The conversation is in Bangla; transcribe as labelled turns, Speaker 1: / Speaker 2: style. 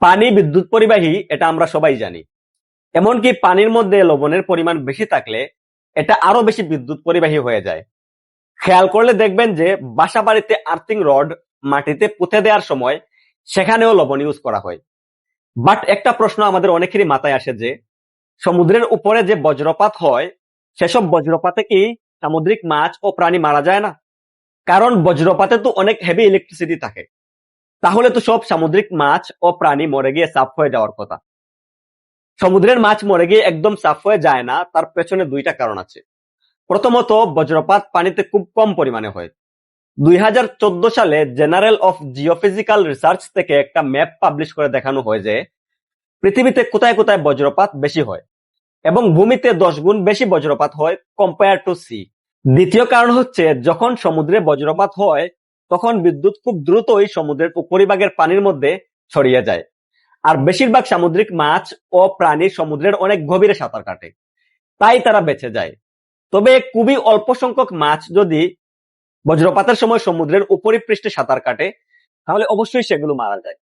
Speaker 1: পানি বিদ্যুৎ পরিবাহী, এটা আমরা সবাই জানি। এমনকি পানির মধ্যে লবণের পরিমাণ বেশি থাকলে এটা আরও বেশি বিদ্যুৎ পরিবাহী হয়ে যায়। খেয়াল করলে দেখবেন যে বাসা বাড়িতে আর্থিং রড মাটিতে পুঁতে দেওয়ার সময় সেখানেও লবণ ইউজ করা হয়। বাট একটা প্রশ্ন আমাদের অনেকেরই মাথায় আসে যে, সমুদ্রের উপরে যে বজ্রপাত হয়, সেসব বজ্রপাতে কি সামুদ্রিক মাছ ও প্রাণী মারা যায় না? কারণ বজ্রপাতে তো অনেক হেভি ইলেকট্রিসিটি থাকে। তাহলে তো সব সামুদ্রিক মাছ ও প্রাণী মরে গিয়ে সাফ হয়ে যাওয়ার কথা। সমুদ্রের মাছ মরে গিয়ে একদম সাফ হয়ে যায় না, তার পেছনে দুইটা কারণ আছে। প্রথমত, বজ্রপাত পানিতে খুব কম পরিমাণে হয়। দুই সালে জেনারেল অফ জিওফিজিক্যাল রিসার্চ থেকে একটা ম্যাপ পাবলিশ করে দেখানো হয় যে, পৃথিবীতে কোথায় কোথায় বজ্রপাত বেশি হয় এবং ভূমিতে দশ গুণ বেশি বজ্রপাত হয় কম্পেয়ার টু সি দ্বিতীয় কারণ হচ্ছে, যখন সমুদ্রে বজ্রপাত হয় তখন বিদ্যুৎ খুব দ্রুতই সমুদ্রের উপরিভাগের পানির মধ্যে ছড়িয়ে যায়। আর বেশিরভাগ সামুদ্রিক মাছ ও প্রাণী সমুদ্রের অনেক গভীরে সাঁতার কাটে। তাই তারা বেঁচে যায়। তবে খুবই অল্প সংখ্যক মাছ যদি বজ্রপাতের সময় সমুদ্রের উপরিপৃষ্ঠে সাঁতার কাটে, তাহলে অবশ্যই সেগুলো মারা যায়।